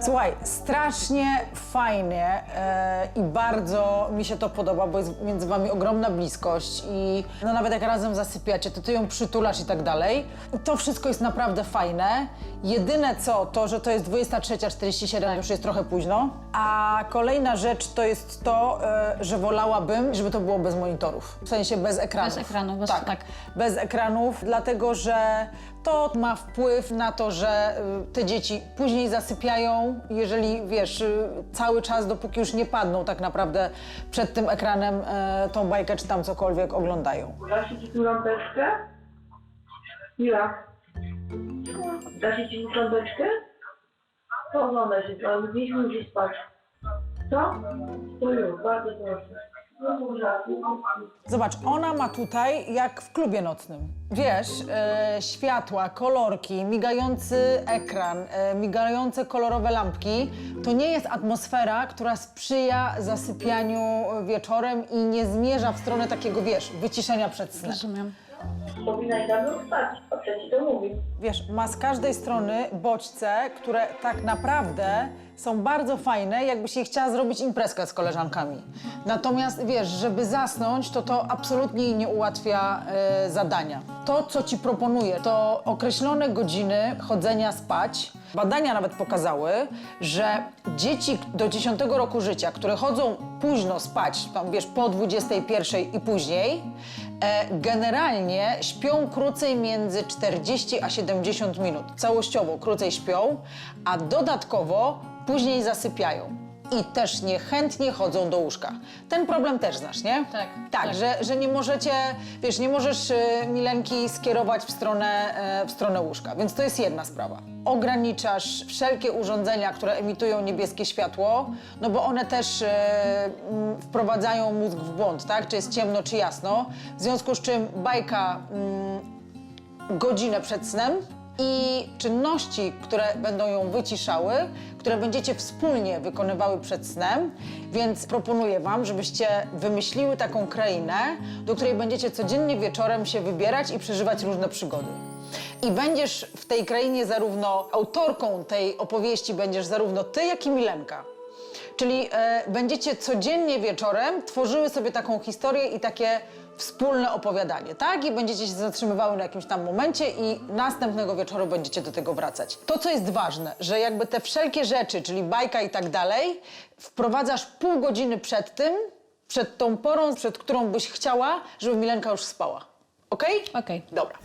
Słuchaj, strasznie fajnie e, i bardzo mi się to podoba, bo jest między wami ogromna bliskość i no nawet jak razem zasypiacie, to ty ją przytulasz i tak dalej. To wszystko jest naprawdę fajne. Jedyne co, to że to jest 23.47, już jest trochę późno. A kolejna rzecz to jest to, e, że wolałabym, żeby to było bez monitorów. W sensie bez ekranów. Bez ekranu, bez- tak, tak. bez ekranów, dlatego że to ma wpływ na to, że y, te dzieci później zasypiają, jeżeli wiesz, y, cały czas, dopóki już nie padną tak naprawdę przed tym ekranem y, tą bajkę czy tam cokolwiek oglądają. Da się ci tu lampeczkę? Mila. Da się ci tu lampeczkę? To oglądaj się, ale gdzieś spać. Co? To już, bardzo proszę. Zobacz, ona ma tutaj jak w klubie nocnym. Wiesz, e, światła, kolorki, migający ekran, e, migające kolorowe lampki. To nie jest atmosfera, która sprzyja zasypianiu wieczorem i nie zmierza w stronę takiego, wiesz, wyciszenia przed snem. Rozumiem. Powinnaś dawno spać, to mówi. Wiesz, ma z każdej strony bodźce, które tak naprawdę są bardzo fajne, jakbyś jej chciała zrobić imprezkę z koleżankami. Natomiast wiesz, żeby zasnąć, to to absolutnie nie ułatwia e, zadania. To, co ci proponuję, to określone godziny chodzenia spać. Badania nawet pokazały, że dzieci do 10 roku życia, które chodzą późno spać, tam wiesz, po 21 i później, generalnie śpią krócej między 40 a 70 minut. Całościowo krócej śpią, a dodatkowo później zasypiają. I też niechętnie chodzą do łóżka. Ten problem też znasz, nie? Tak, Tak, tak. Że, że nie możecie, wiesz, nie możesz y, Milenki skierować w stronę, e, w stronę łóżka, więc to jest jedna sprawa. Ograniczasz wszelkie urządzenia, które emitują niebieskie światło, no bo one też e, wprowadzają mózg w błąd, tak? Czy jest ciemno, czy jasno. W związku z czym bajka mm, godzinę przed snem i czynności, które będą ją wyciszały, które będziecie wspólnie wykonywały przed snem, więc proponuję Wam, żebyście wymyśliły taką krainę, do której będziecie codziennie wieczorem się wybierać i przeżywać różne przygody. I będziesz w tej krainie zarówno autorką tej opowieści, będziesz zarówno ty, jak i Milenka. Czyli e, będziecie codziennie wieczorem tworzyły sobie taką historię i takie wspólne opowiadanie, tak? I będziecie się zatrzymywały na jakimś tam momencie i następnego wieczoru będziecie do tego wracać. To, co jest ważne, że jakby te wszelkie rzeczy, czyli bajka i tak dalej, wprowadzasz pół godziny przed tym, przed tą porą, przed którą byś chciała, żeby Milenka już spała. Okej? Okej. Dobra.